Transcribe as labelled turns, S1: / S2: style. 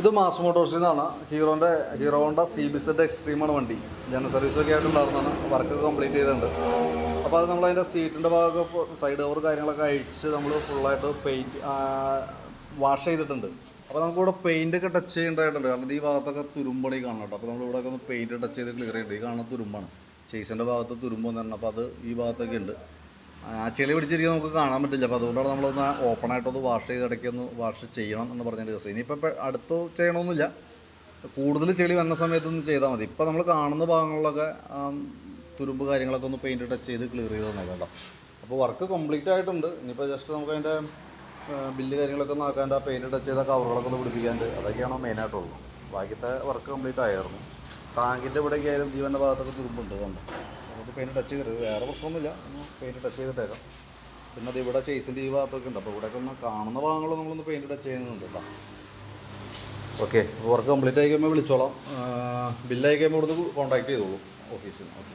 S1: ഇത് മാസ് മോട്ടോഴ്സിൽ നിന്നാണ്. ഹീറോന്റെ ഹീറോ ഹോണ്ട സി സെഡ് എക്സ്ട്രീമാണ് വണ്ടി. ജനറൽ സർവീസ് സർവീസൊക്കെ ആയിട്ടുണ്ടായിരുന്നതാണ് വർക്ക് കംപ്ലീറ്റ് ചെയ്തിട്ടുണ്ട്. അപ്പോൾ അത് നമ്മൾ അതിന്റെ സീറ്റിന്റെ ഭാഗമൊക്കെ സൈഡ് കവർ കാര്യങ്ങളൊക്കെ അഴിച്ച് നമ്മൾ ഫുള്ളായിട്ട് പെയിന്റ് വാഷ് ചെയ്തിട്ടുണ്ട്. അപ്പോൾ നമുക്കിവിടെ പെയിന്റൊക്കെ പെയിന്റ് ഒക്കെ ടച്ച് ചെയ്യേണ്ടതായിട്ടുണ്ട്. കാരണം ഈ ഭാഗത്തൊക്കെ തുരുമ്പണി കാണണം കേട്ടോ. അപ്പോൾ ഇവിടെ ഒന്ന് പെയിന്റ് ടച്ച് ചെയ്ത് ക്ലിയർ ചെയ്യേണ്ടത് ഈ കാണുന്ന തുരുമ്പാണ്. ചേസിന്റെ ഭാഗത്ത് തുരുമ്പെന്ന് പറഞ്ഞാൽ അപ്പോൾ അത് ഈ ഭാഗത്തൊക്കെ ഉണ്ട്. ആ ചെളി പിടിച്ചിരിക്കുന്ന നമുക്ക് കാണാൻ പറ്റില്ല. അപ്പോൾ അതുകൊണ്ടാണ് നമ്മളൊന്ന് ഓപ്പൺ ആയിട്ടൊന്ന് വാഷ് ചെയ്ത് ഇടയ്ക്ക് ഒന്ന് വാഷ് ചെയ്യണം എന്ന് പറഞ്ഞ ദിവസം. ഇനിയിപ്പോൾ അടുത്ത് ചെയ്യണമെന്നില്ല കൂടുതൽ ചെളി വന്ന സമയത്തൊന്ന് ചെയ്താൽ മതി. ഇപ്പോൾ നമ്മൾ കാണുന്ന ഭാഗങ്ങളിലൊക്കെ തുരുമ്പ് കാര്യങ്ങളൊക്കെ ഒന്ന് പെയിന്റ് ടച്ച് ചെയ്ത് ക്ലിയർ ചെയ്ത് തന്നേക്കണ്ടോ അപ്പോൾ വർക്ക് കംപ്ലീറ്റ് ആയിട്ടുണ്ട്. ഇനിയിപ്പോൾ ജസ്റ്റ് നമുക്ക് അതിന്റെ ബില്ല് കാര്യങ്ങളൊക്കെ ഒന്ന് ആക്കാണ്ട് ആ പെയിന്റ് ടച്ച് ചെയ്ത കവറുകളൊക്കെ ഒന്ന് പിടിപ്പിക്കാണ്ട് അതൊക്കെയാണ് മെയിനായിട്ടുള്ളൂ ബാക്കിയത്തെ വർക്ക് കംപ്ലീറ്റ് ആയിരുന്നു. ടാങ്കിന്റെ ഇവിടെയൊക്കെ ആയാലും ജീവന്റെ ഭാഗത്തൊക്കെ തുരുമ്പുണ്ട് കണ്ടോ. നമുക്ക് പെയിന്റ് ടച്ച് ചെയ്തിട്ട് വേറെ പ്രശ്നമൊന്നുമില്ല. ഒന്ന് പെയിന്റ് ടച്ച് ചെയ്തിട്ടേക്കാം. പിന്നെ അത് ഇവിടെ ചേസിന്റെ ഈ ഭാഗത്തൊക്കെ ഉണ്ട്. അപ്പോൾ ഇവിടെയൊക്കെ ഒന്ന് കാണുന്ന ഭാഗങ്ങൾ നമ്മളൊന്ന് പെയിന്റ് ടച്ച് ചെയ്യുന്നുണ്ട് കേട്ടോ. ഓക്കെ വർക്ക് കംപ്ലീറ്റ് ആയി കഴിയുമ്പോൾ വിളിച്ചോളാം. ബില്ലായി കഴിയുമ്പോൾ ഇവിടുന്ന് കോൺടാക്ട് ചെയ്തോളൂ. ഓഫീസിൽ ഓക്കെ